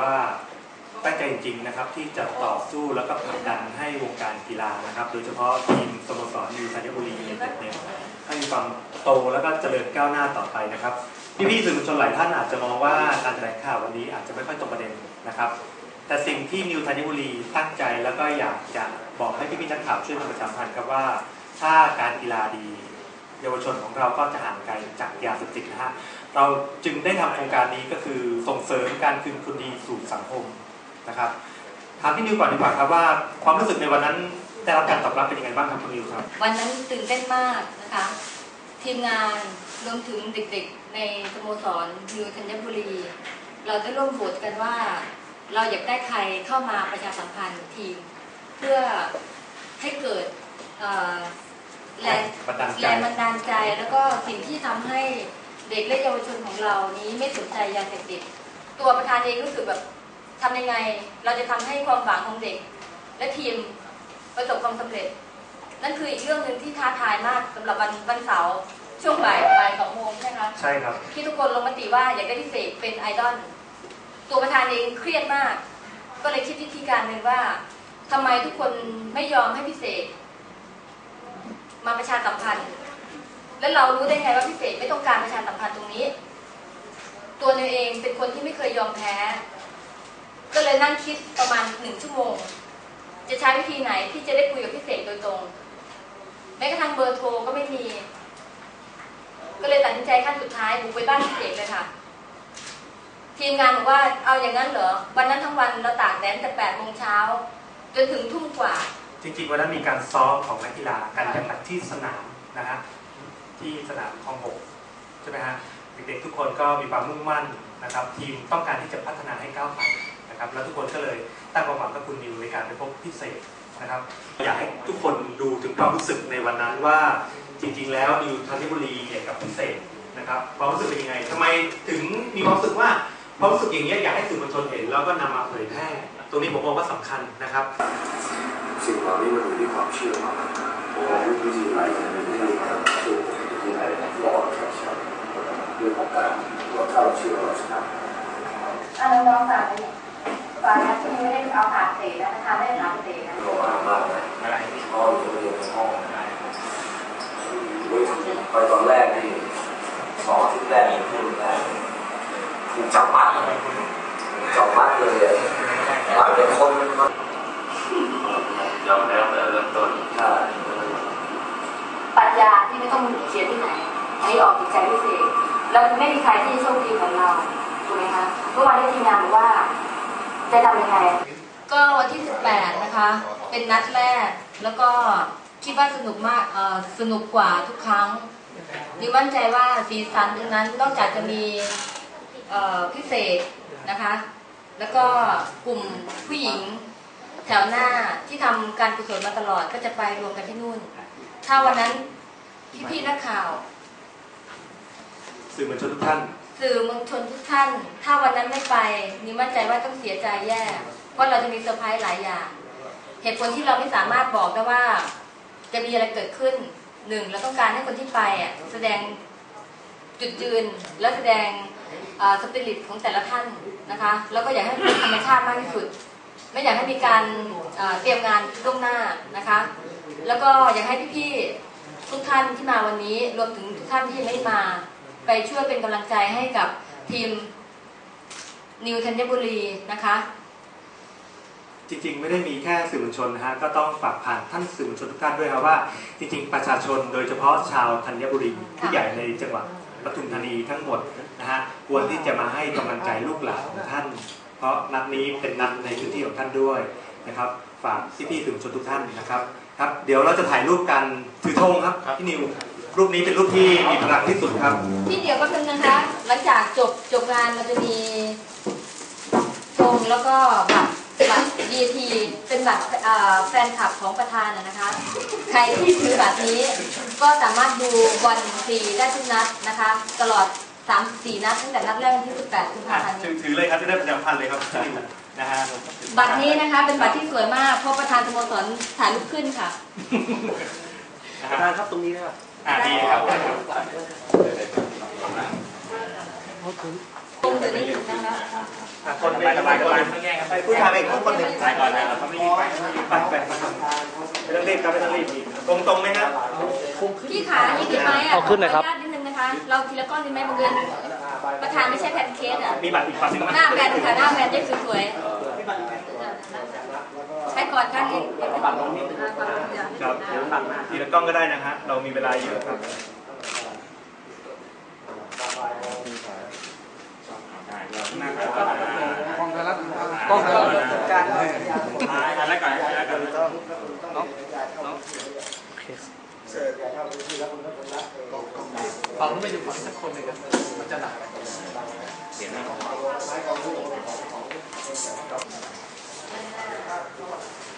ว่าตั้งใจจริงๆนะครับที่จะต่อสู้แล้วก็ผลักดันให้วงการกีฬานะครับ โดยเฉพาะทีมสโมสรยูธัญบุรียูไนเต็ดเนี่ยให้มีความโตแล้วก็เจริญก้าวหน้าต่อไปนะครับพี่ๆสื่อมวลชนหลายท่านอาจจะมองว่าการแถลงข่าววันนี้อาจจะไม่ค่อยตรงประเด็นนะครับ แต่สิ่งที่นิวธัญบุรีตั้งใจแล้วก็อยากจะบอกให้พี่ๆนักข่าวช่วยมาประชาสัมพันธ์ครับว่าถ้าการกีฬาดี เยาวชนของเราก็จะห่างไกลจากยาเสพติดนะฮะ เราจึงได้ทำโครงการนี้ก็คือส่งเสริมการคืนคุณดีสู่สังคมนะครับถามพี่นิวก่อนดีกว่าครับว่าความรู้สึกในวันนั้นได้รับการตอบรับเป็นยังไงบ้างครับคุณนิวครับ วันนั้นตื่นเต้นมากนะคะ ทีมงานรวมถึงเด็กๆ ในสโมสรยูธัญบุรี เราได้ร่วมโหวตกันว่า เราอยากได้ใครเข้ามาประชาสัมพันธ์ทีม เพื่อให้เกิดเอ่อแรงบันดาลใจแรงบันดาลใจแล้วก็สิ่งที่ทำให้ เด็กและเยาวชนของเรานี้ไม่สนใจยาเสพติดตัวประธานเองรู้สึกแบบทำยังไง เราจะทำให้ความหวังของเด็ก และทีมประสบความสำเร็จ นั่นคืออีกเรื่องหนึ่งที่ท้าทายมากสำหรับวันวันเสาร์ช่วงบ่ายบ่ายสองโมงใช่ไหมคะใช่ครับที่ทุกคนลงมติว่าอยากได้พิเศษเป็นไอดอลตัวประธานเองเครียดมาก ก็เลยคิดวิธีการหนึ่งว่าทำไมทุกคนไม่ยอมให้พิเศษ มาประชาสัมพันธ์ แล้วเรารู้ได้ไงว่าพิเศษไม่ต้องการประชาสัมพันธ์ตรงนี้ ตัวนิวเองเป็นคนที่ไม่เคยยอมแพ้ ก็เลยนั่งคิดประมาณหนึ่งชั่วโมง จะใช้วิธีไหนที่จะได้คุยกับพิเศษโดยตรง แม้กระทั่งเบอร์โทรก็ไม่มี ก็เลยตัดสินใจขั้นสุดท้ายบุกไปบ้านพิเศษเลยค่ะทีมงานบอกว่าเอาอย่างนั้นเหรอ วันนั้นทั้งวันเราตากแดดแต่แปดโมงเช้าจนถึงทุ่มกว่า จริงๆวันนั้นมีการซ้อมของนักกีฬาการแข่งขันที่สนามนะฮะ ที่สนามคลองหกใช่ไหมฮะเด็กๆทุกคนก็มีความมุ่งมั่นนะครับ ทีมต้องการที่จะพัฒนาให้ก้าวไปนะครับ แล้วทุกคนก็เลยตั้งความหวังกับคุณนิวในการไปพบพิเศษนะครับอยากให้ทุกคนดูถึงความรู้สึกในวันนั้นว่าจริง ๆ แล้วนิวธัญบุรีเนี่ยกับพิเศษนะครับความรู้สึกเป็นยังไงทำไมถึงมีความรู้สึกว่าความรู้สึกอย่างนี้อยากให้สื่อมวลชนเห็นแล้วก็นำมาเผยแพร่ตรงนี้ผมมองว่าสำคัญนะครับ สิ่งเหล่านี้มันอยู่ที่ความเชื่อมากผมว่าวิธีไหนเป็นวิธีการเชื่ไหนรอแค่เชื่อเรื่องของการว่าถ้าเราเชื่อเราชนะอันน้องๆฝากไว้ฝากนะที่ไม่ได้เอาถามเตะนะทานไม่ได้ถามเตะนะโรงพยาบาลมากนะอะไรห้องอยู่เรียนในห้องไปตอนแรกนี่สองทิตย์แรกนี่พูดแรกถูกจับมัดจับมัดเลยหลายคนมันยอมแล้วแต่เริ่มต้นใช่ ต้องเขียนที่ไหนอันนี้ออกจากใจพิเศษแล้วไม่มีใครที่โชคดีเหมือนเราถูกไหมคะเมื่อวานที่ทีมงานบอกว่าจะทำยังไงก็วันที่ 18 นะคะ เป็นนัดแรก แล้วก็คิดว่าสนุกมากเออสนุกกว่าทุกครั้งดิวมั่นใจว่าสีสันตรงนั้นนอกจากจะมีพิเศษนะคะ แล้วก็กลุ่มผู้หญิงแถวหน้าที่ทำการกุศลมาตลอดก็จะไปรวมกันที่นู่น ถ้าวันนั้น พี่ๆนักข่าว สื่อมวลชนทุกท่าน สื่อมวลชนทุกท่าน ถ้าวันนั้นไม่ไปนี่มั่นใจว่าต้องเสียใจแย่ เพราะเราจะมีเซอร์ไพรส์หลายอย่าง เหตุผลที่เราไม่สามารถบอกได้ว่า จะมีอะไรเกิดขึ้นหนึ่งเราต้องการให้คนที่ไปอะแสดงจุดยืนและแสดงสปิริตของแต่ละท่านนะคะ แล้วก็อยากให้มันเป็นธรรมชาติมากที่สุด ไม่อยากให้มีการเอ่อเตรียมงานล่วงหน้านะคะ แล้วก็อยากให้พี่ๆ ทุกท่านที่มาวันนี้รวมถึงทุกท่านที่ยังไม่มา ไปช่วยเป็นกำลังใจให้กับทีมนิวธัญบุรีนะคะ จริงๆ ไม่ได้มีแค่สื่อมวลชนนะฮะก็ต้องฝากผ่านท่านสื่อมวลชนทุกท่านด้วยครับว่า จริงๆ ประชาชนโดยเฉพาะชาวธัญบุรีผู้ใหญ่ในจังหวัดปทุมธานีทั้งหมดนะฮะควรที่จะมาให้กำลังใจลูกหลานของท่าน เพราะนัดนี้เป็นนัดในพื้นที่ของท่านด้วยนะครับ ฝากพี่ๆสื่อมวลชนทุกท่านนะครับ ครับเดี๋ยวเราจะถ่ายรูปกันถือธงครับพี่นิวรูปนี้เป็นรูปที่มีพลังที่สุดครับพี่เดี๋ยวก็เป็นงนะคะ หลังจากจบจบงานเราจะมีธงแล้วก็บัตรบัตร DT เป็นบัตรเอ่อแฟนคลับของประธานนะนะคะ ใครที่ซื้อบัตรนี้ก็สามารถดูบอลฟรีได้ทุกนัดนะคะ ตลอด 3 4 นัดตั้งแต่นัดแรกวันที่ 18กุมภาพันธ์นี้ถือเลยครับจะได้ประชาสัมพันธ์เลยครับพี่ นิวนะฮะบัตรนี้นะคะ เป็นบัตรที่สวยมากเพราะประธานสโมสรถ่ายรูปขึ้นค่ะนะประฮะธานครับตรงนี้นะครับอ่าดีครับ ตรงจุดนี้ถูกต้องแล้วอะคนไปสบายคนไปผู้ชายไปอีกคนหนึ่งไปก่อนนะครับเขาไม่รีบไปไปไปไปไม่ต้องรีบครับไม่ต้องรีบตรงตรงๆไหมครับ พี่ขานี่ดีไหมอะเอาขึ้นหน่อยครับ ขออญาตนิดนึงนะคะ เราทีละก้อนดีไหมบางเดือน ประธานไม่ใช่แพนเค้กอะมีบัตรอีกฝั่งหนึงไหมหน้าแพนค่ะหน้าแพนเด็กสวยๆใช้ก่อนค่ะนี่ครับทีละกล้องก็ได้นะฮะเรามีเวลาเยอะครับกล้องไทยรัฐการอันแรกก่อนอันแรกก่อนฝั่งนู้นไปอยู่ฝั่งสักคนหนึ่งครับมันจะหนักเสียงนะหน้าแพนค่ะหน้าแพนเด็กสวยๆครับอ่า ทีละกล้องได้นะฮะเรามีเวลาเยอะครับเรามีเวลยอะหนักเรามีเวลาเยอะ